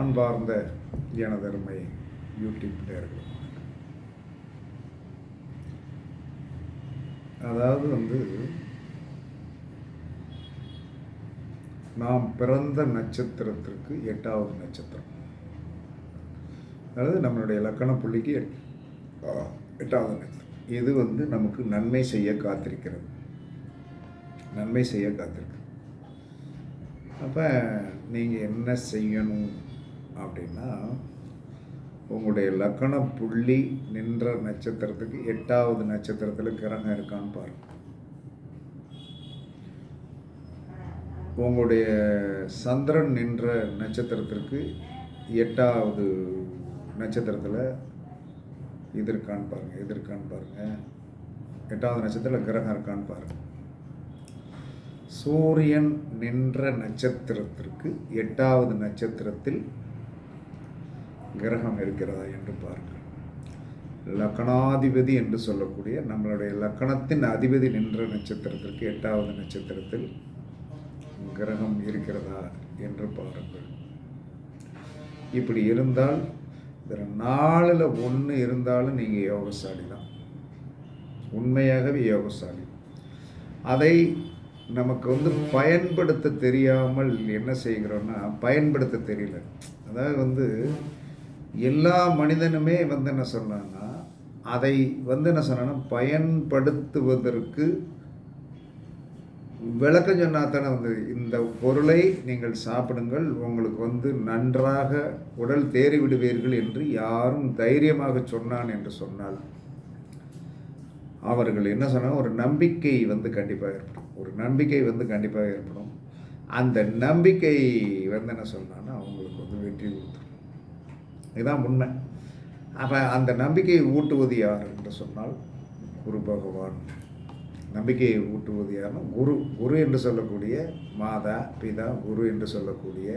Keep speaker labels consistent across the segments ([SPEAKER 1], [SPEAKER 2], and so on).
[SPEAKER 1] அன்பார்ந்த எனதருமை யூடியூப் நேர்கள். அதாவது வந்து நாம் பிறந்த நட்சத்திரத்திற்கு எட்டாவது நட்சத்திரம். அதாவது நம்மளுடைய இலக்கண புள்ளிக்கு எட்டாவது நட்சத்திரம். இது வந்து நமக்கு நன்மை செய்ய காத்திருக்கிறது. நன்மை செய்ய காத்திருக்கு. அப்போ நீங்கள் என்ன செய்யணும்? அப்படின்னா உங்களுடைய லக்கண புள்ளி நின்ற நட்சத்திரத்துக்கு எட்டாவது நட்சத்திரத்தில் கிரகம் இருக்கான்னு பாருங்க உங்களுடைய சந்திரன் நின்ற நட்சத்திரத்திற்கு எட்டாவது நட்சத்திரத்தில் இது இருக்கான்னு பாருங்கள் இது இருக்கான்னு பாருங்கள் எட்டாவது நட்சத்திரத்தில் கிரகம் இருக்கான்னு பாருங்கள் சூரியன் நின்ற நட்சத்திரத்திற்கு எட்டாவது நட்சத்திரத்தில் கிரகம் இருக்கிறதா என்று பாருங்கள். லக்கணாதிபதி என்று சொல்லக்கூடிய நம்மளுடைய லக்கணத்தின் அதிபதி நின்ற நட்சத்திரத்திற்கு எட்டாவது நட்சத்திரத்தில் கிரகம் இருக்கிறதா என்று பாருங்கள். இப்படி இருந்தால் இதில் நாலில் ஒன்று இருந்தாலும் நீங்கள் யோகசாலி தான் உண்மையாகவே யோகசாலி. அதை நமக்கு வந்து பயன்படுத்த தெரியாமல் என்ன செய்கிறோன்னா பயன்படுத்த தெரியல. அதாவது வந்து எல்லா மனிதனுமே வந்து என்ன சொன்னான்னா அதை வந்து என்ன சொன்னான்னா பயன்படுத்துவதற்கு விளக்கம் சொன்னால் தானே வந்து இந்த பொருளை நீங்கள் சாப்பிடுங்கள் உங்களுக்கு வந்து நன்றாக உடல் தேறி விடுவீர்கள் என்று யாரும் தைரியமாக சொன்னான் என்று சொன்னால் அவர்கள் என்ன சொன்னால் ஒரு நம்பிக்கை வந்து கண்டிப்பாக ஏற்படும். ஒரு நம்பிக்கை வந்து கண்டிப்பாக ஏற்படும். அந்த நம்பிக்கை வந்து என்ன சொன்னான்னா அவங்களுக்கு வந்து வெற்றி கொடுத்துரும். இதுதான் உண்மை. அப்போ அந்த நம்பிக்கையை ஊட்டுவது யார் என்று சொன்னால் குரு பகவான். நம்பிக்கையை ஊட்டுவது யாருன்னா குரு. குரு என்று சொல்லக்கூடிய மாதா பிதா குரு என்று சொல்லக்கூடிய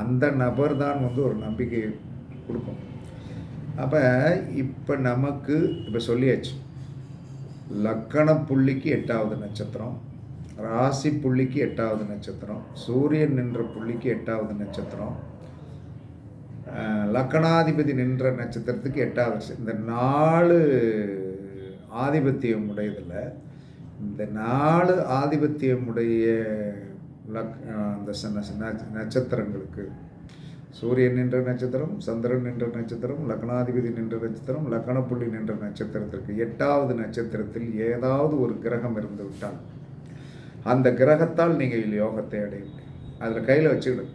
[SPEAKER 1] அந்த நபர் தான் வந்து ஒரு நம்பிக்கையை கொடுக்கும். அப்போ இப்போ நமக்கு இப்போ சொல்லியாச்சு லக்கண புள்ளிக்கு எட்டாவது நட்சத்திரம் ராசி புள்ளிக்கு எட்டாவது நட்சத்திரம் சூரியன் நின்ற புள்ளிக்கு எட்டாவது நட்சத்திரம் லக்கணாதிபதி நின்ற நட்சத்திரத்துக்கு எட்டாவது வருஷம். இந்த நாலு ஆதிபத்தியம் உடையதில் இந்த நாலு ஆதிபத்தியம் உடைய லக் அந்த சின்ன நட்சத்திரங்களுக்கு சூரியன் நின்ற நட்சத்திரம் சந்திரன் நின்ற நட்சத்திரம் லக்னாதிபதி நின்ற நட்சத்திரம் லக்கணப்புள்ளி நின்ற நட்சத்திரத்திற்கு எட்டாவது நட்சத்திரத்தில் ஏதாவது ஒரு கிரகம் இருந்து விட்டால் அந்த கிரகத்தால் நீங்கள் யோகத்தை அடைய முடியும் அதில் கையில் வச்சுக்கிடுங்க.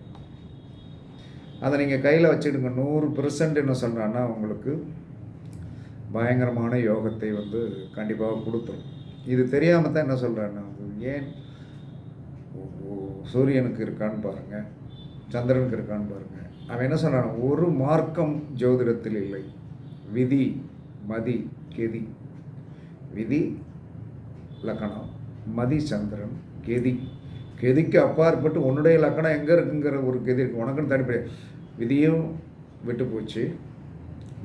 [SPEAKER 1] அதை நீங்கள் கையில் வச்சுடுங்க நூறு பெர்சன்ட் என்ன சொல்கிறான்னா உங்களுக்கு பயங்கரமான யோகத்தை வந்து கண்டிப்பாக கொடுத்துரும். இது தெரியாமல் தான் என்ன சொல்கிறேன்னா ஏன் ஓ- சூரியனுக்கு இருக்கான்னு பாருங்கள் சந்திரனுக்கு இருக்கான்னு பாருங்கள் அவன் என்ன சொல்கிறான் ஒரு மார்க்கம் ஜோதிடத்தில் இல்லை. விதி மதி கெதி. விதி லக்கணம் மதி சந்திரன் கெதி. கெதிக்கு அப்பாற்பட்டு உன்னுடைய லக்கணம் எங்கே இருக்குங்கிற ஒரு கெதி இருக்குது உனக்குன்னு தனிப்படையாது விதியும் விட்டு போச்சு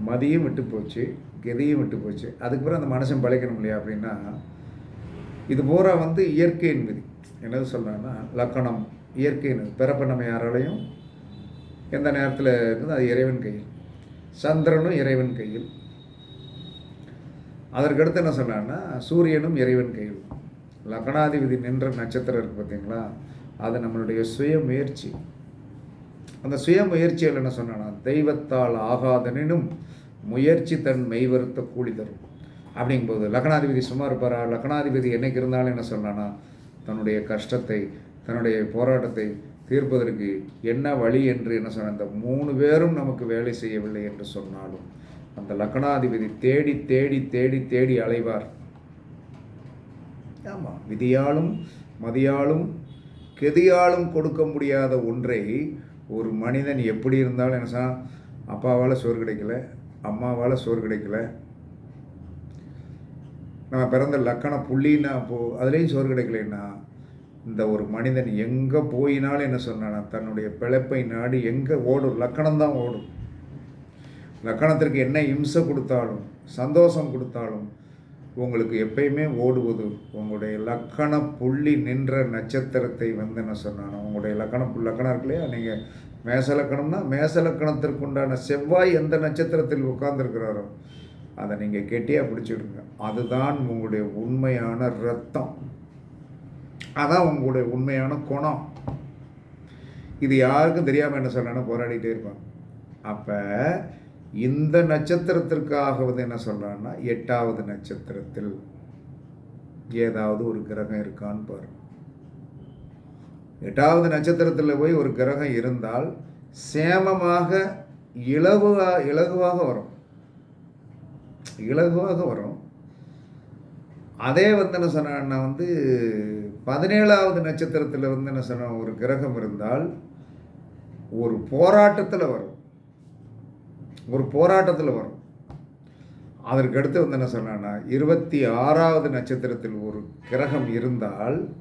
[SPEAKER 1] மதியும் விட்டு போச்சு கெதியும் விட்டு போச்சு அதுக்கு பிறகு அந்த மனுஷன் பழைக்கணும் இல்லையா அப்படின்னா இது பூரா வந்து இயற்கையின் விதி. என்னது சொல்கிறாங்கன்னா லக்கணம் இயற்கையின் பிறப்பு நம்ம யாராலையும் எந்த நேரத்தில் இருக்குது அது இறைவன் கையில். சந்திரனும் இறைவன் கையில். அதற்கடுத்து என்ன சொன்னான்னா சூரியனும் இறைவன் கையில். லக்னாதிபதி நின்ற நட்சத்திரம் இருக்குது பார்த்தீங்களா அது நம்மளுடைய சுய முயற்சி. அந்த சுய முயற்சிகள் என்ன சொன்னா தெய்வத்தால் ஆகாதனினும் முயற்சி தன் மெய்வருத்த கூலி தரும். அப்படிங்கும்போது லக்னாதிபதி சும்மா இருப்பாரா? லக்னாதிபதி என்னைக்கு இருந்தாலும் என்ன சொன்னானா தன்னுடைய கஷ்டத்தை தன்னுடைய போராட்டத்தை தீர்ப்பதற்கு என்ன வழி? என்று என்ன சொன்ன அந்த மூணு பேரும் நமக்கு வேலை செய்யவில்லை என்று சொன்னாலும் அந்த லக்னாதிபதி தேடி தேடி தேடி தேடி அலைவார். ஆமாம் விதியாலும் மதியாலும் கெதியாலும் கொடுக்க முடியாத ஒன்றை ஒரு மனிதன் எப்படி இருந்தாலும் என்ன சொன்னால் அப்பாவால் சோறு கிடைக்கல அம்மாவால் சோறு கிடைக்கல. நம்ம பிறந்த லக்கண புள்ளின்னா போ அதுலேயும் சோறு கிடைக்கலன்னா இந்த ஒரு மனிதன் எங்கே போயினாலும் என்ன சொன்னானா தன்னுடைய பிழைப்பை நாடி எங்கே ஓடும்? லக்கணம் தான் ஓடும். லக்கணத்திற்கு என்ன இம்சை கொடுத்தாலும் சந்தோஷம் கொடுத்தாலும் உங்களுக்கு எப்பயுமே ஓடுவது உங்களுடைய லக்கண புள்ளி நின்ற நட்சத்திரத்தை வந்து என்ன சொன்னானோ. உங்களுடைய லக்கணம் லக்கணம் இருக்கு இல்லையா? நீங்கள் மேசலக்கணம்னா மேசலக்கணத்திற்கு உண்டான செவ்வாய் எந்த நட்சத்திரத்தில் உட்கார்ந்துருக்கிறாரோ அதை நீங்கள் கெட்டியாக பிடிச்சிடுங்க அதுதான் உங்களுடைய உண்மையான ரத்தம். அதான் உங்களுடைய உண்மையான குணம். இது யாருக்கும் தெரியாமல் என்ன சொல்கிறேன்னா போராடிட்டே இருப்பாங்க அப்போ இந்த நட்சத்திரத்திற்காக வந்து என்ன சொல்கிறான்னா எட்டாவது நட்சத்திரத்தில் ஏதாவது ஒரு கிரகம் இருக்கான்னு பாரு எட்டாவது நட்சத்திரத்தில் போய் ஒரு கிரகம் இருந்தால் சேமமாக இலகுவா இலகுவாக வரும். இலகுவாக வரும். அதே வந்து என்ன சொன்னா வந்து பதினேழாவது நட்சத்திரத்தில் வந்து என்ன சொன்ன ஒரு கிரகம் இருந்தால் ஒரு போராட்டத்தில் வரும். ஒரு போராட்டத்தில் வரும். அதற்கு அடுத்து வந்து என்ன சொன்னான்னா இருபத்தி ஆறாவது நட்சத்திரத்தில் ஒரு கிரகம் இருந்தால்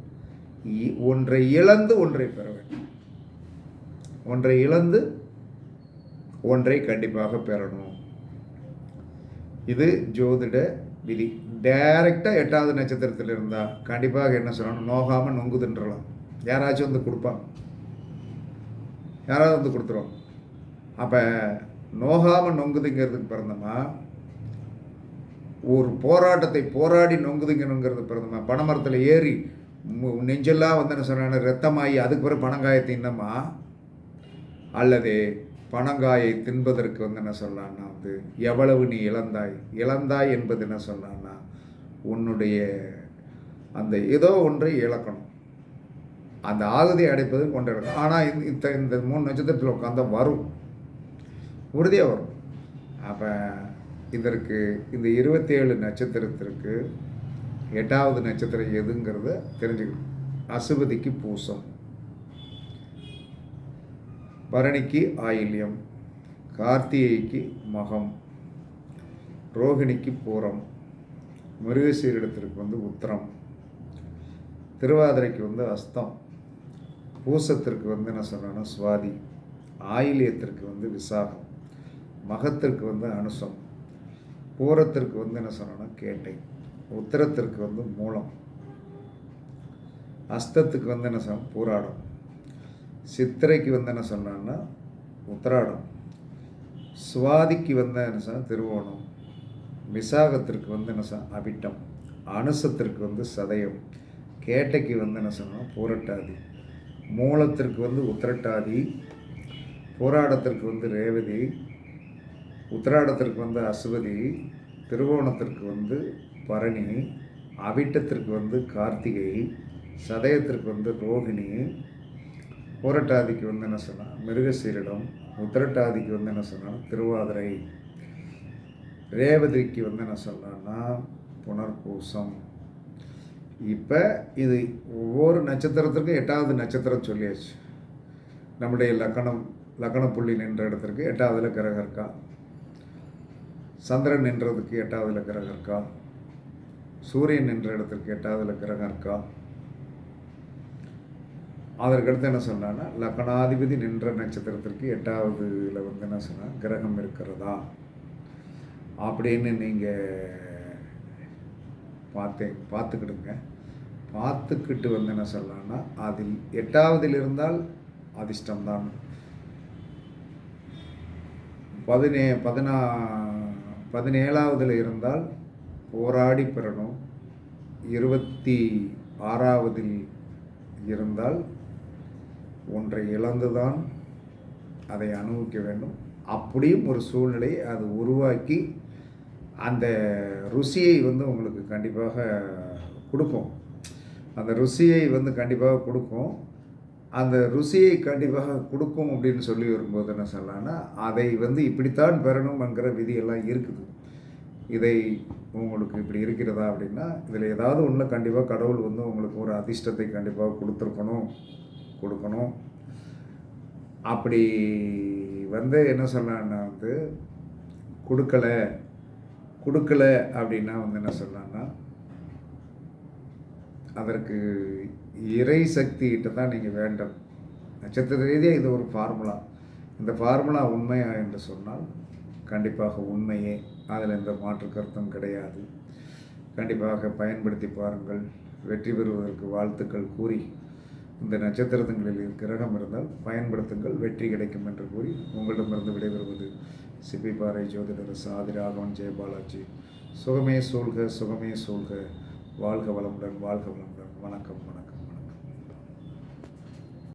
[SPEAKER 1] இ- ஒன்றை இழந்து ஒன்றை பெற வேண்டும். ஒன்றை இழந்து ஒன்றை கண்டிப்பாக பெறணும். இது ஜோதிட விதி. டைரெக்டாக எட்டாவது நட்சத்திரத்தில் இருந்தால் கண்டிப்பாக என்ன சொல்லணும்? நோகாமல் நொங்குதுன்றலாம். யாராச்சும் வந்து கொடுப்பாங்க. யாராவது வந்து கொடுத்துருவாங்க அப்போ நோகாமல் நொங்குதுங்கிறதுக்கு பிறந்தமா ஒரு போராட்டத்தை போராடி நொங்குதுங்கணுங்கிறது பிறந்தமா பனைமரத்தில் ஏறி நெஞ்செல்லாம் வந்து என்ன சொன்ன ரத்தமாகி அதுக்கு பிறகு பனங்காயை தின்னமா அல்லது பனங்காயை தின்பதற்கு வந்து என்ன சொல்லலான்னா வந்து எவ்வளவு நீ இழந்தாய்? இழந்தாய் என்பது என்ன சொல்லலான்னா உன்னுடைய அந்த ஏதோ ஒன்றை இழக்கணும். அந்த ஆகுதி அடைப்பது கொண்டிருக்கும். ஆனால் இந்த இந்த மூணு நட்சத்திரத்தில் உட்காந்தா வரும். உறுதியாக வரும். அப்போ இதற்கு இந்த இருபத்தேழு நட்சத்திரத்திற்கு எட்டாவது நட்சத்திரம் எதுங்கிறத தெரிஞ்சுக்கணும். அசுபதிக்கு பூசம். பரணிக்கு ஆயில்யம். கார்த்திகைக்கு மகம். ரோகிணிக்கு பூரம். மிருகசீரிடத்திற்கு வந்து உத்திரம். திருவாதிரைக்கு வந்து அஸ்தம். பூசத்திற்கு வந்து என்ன சொன்னேன்னா சுவாதி. ஆயிலியத்திற்கு வந்து விசாகம். மகத்திற்கு வந்து அனுசம் பூரத்திற்கு வந்து என்ன சொன்னோன்னா கேட்டை. உத்திரத்திற்கு வந்து மூலம். அஸ்தத்துக்கு வந்து என்ன சொன்ன பூராடம். சித்திரைக்கு வந்து என்ன சொன்னான்னா உத்திராடம். சுவாதிக்கு வந்து என்ன சொன்ன திருவோணம். விசாகத்திற்கு வந்து என்ன சொன்ன அபிட்டம் அனுசத்திற்கு வந்து சதயம். கேட்டைக்கு வந்து என்ன சொன்னோம் பூரட்டாதி. மூலத்திற்கு வந்து உத்திரட்டாதி. போராடத்திற்கு வந்து ரேவதி. உத்திராடத்திற்கு வந்து அசுவதி திருவோணத்திற்கு வந்து பரணி அவிட்டத்திற்கு வந்து கார்த்திகை சதயத்திற்கு வந்து ரோகிணி போரட்டாதிக்கு வந்து என்ன சொன்னால் மிருகசீரிடம் உத்திரட்டாதிக்கு வந்து என்ன சொன்னால் திருவாதிரை ரேவதிக்கு வந்து என்ன சொல்லலாம்னா புனர்பூசம். இப்போ இது ஒவ்வொரு நட்சத்திரத்திற்கும் எட்டாவது நட்சத்திரம் சொல்லியாச்சு. நம்முடைய லக்கணம் லக்கண புள்ளி நின்ற இடத்திற்கு எட்டாவதில் கிரகம் இருக்கா? சந்திரன் நின்றதுக்கு எட்டாவதுல கிரகம் இருக்கா சூரியன் நின்ற இடத்திற்கு எட்டாவதுல கிரகம் இருக்கா அதற்கடுத்து என்ன சொன்னான்னா லக்கணாதிபதி நின்ற நட்சத்திரத்திற்கு எட்டாவதுல வந்து என்ன சொன்னால் கிரகம் இருக்கிறதா? அப்படின்னு நீங்கள் பார்த்தேன் பார்த்துக்கிடுங்க. பார்த்துக்கிட்டு வந்து என்ன சொல்லலாம்னா அதில் எட்டாவதில் இருந்தால் அதிர்ஷ்டம்தான். பதினே பதினா பதினேழாவதில் இருந்தால் போராடி பெறணும். இருபத்தி ஆறாவதில் இருந்தால் ஒன்றை இழந்துதான் அதை அனுபவிக்க வேண்டும். அப்படியும் ஒரு சூழ்நிலை அது உருவாக்கி அந்த ருசியை வந்து உங்களுக்கு கண்டிப்பாக கொடுக்கும். அந்த ருசியை வந்து கண்டிப்பாக கொடுக்கும். அந்த ருசியை கண்டிப்பாக கொடுக்கும் அப்படின்னு சொல்லி வரும்போது என்ன சொல்லலாம்னா அதை வந்து இப்படித்தான் பெறணுங்கிற விதியெல்லாம் இருக்குது. இதை உங்களுக்கு இப்படி இருக்கிறதா அப்படின்னா இதில் ஏதாவது ஒன்றில் கண்டிப்பாக கடவுள் வந்து உங்களுக்கு ஒரு அதிர்ஷ்டத்தை கண்டிப்பாக கொடுத்துருக்கணும் கொடுக்கணும். அப்படி வந்து என்ன சொல்லலாம்னா வந்து கொடுக்கல கொடுக்கல அப்படின்னா வந்து என்ன சொல்லலான்னா அதற்கு இறை சக்திகிட்ட தான் நீங்கள் வேண்டும். நட்சத்திர ரீதியாக இது ஒரு ஃபார்முலா இந்த ஃபார்முலா உண்மையா என்று சொன்னால் கண்டிப்பாக உண்மையே. அதில் எந்த மாற்று கருத்தும் கிடையாது. கண்டிப்பாக பயன்படுத்தி பாருங்கள். வெற்றி பெறுவதற்கு வாழ்த்துக்கள் கூறி இந்த நட்சத்திரங்களில் கிரகம் இருந்தால் பயன்படுத்துங்கள். வெற்றி கிடைக்கும் என்று கூறி உங்களிடமிருந்து விடைபெறுவது சிப்பிப்பாறை ஜோதிடர் சாதி ராகவன் ஜெயபாலாஜி. சுகமே சூழ்க சுகமே சூழ்க. வாழ்க வளமுடன் வாழ்க வளம் வணக்கம் வணக்கம்.